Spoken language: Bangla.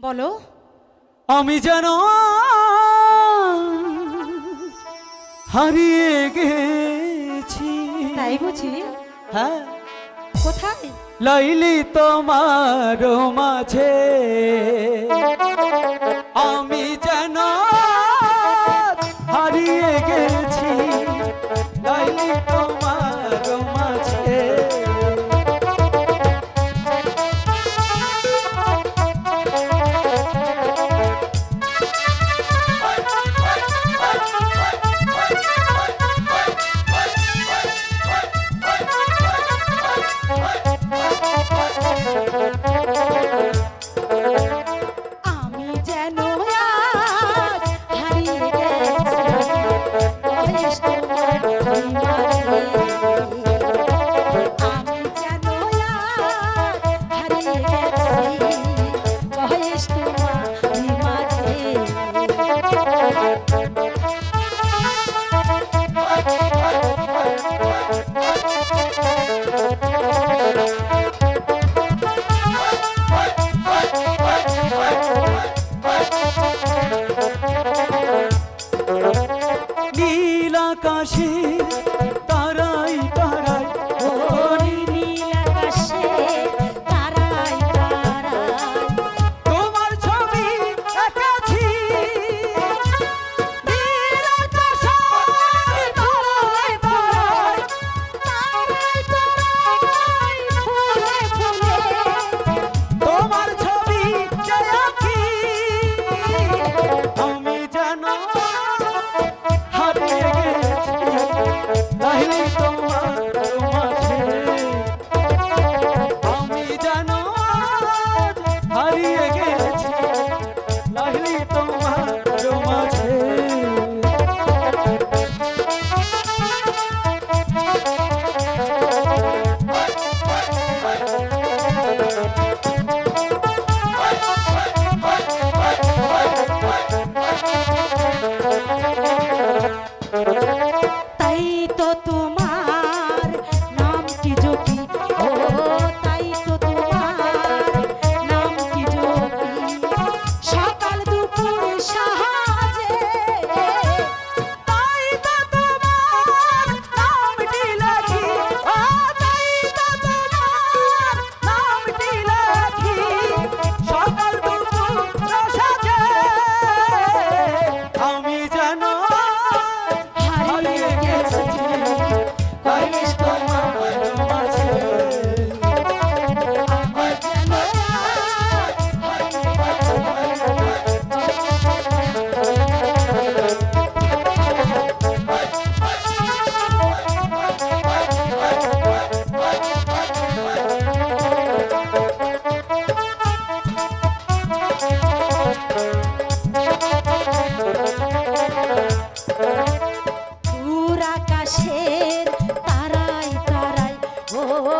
বলো। আমি যেন হারিয়ে গেছি। তাই বুঝি? হ্যাঁ। কোথায়? লাইলি তোমার মাঝে। Yeah. বাসী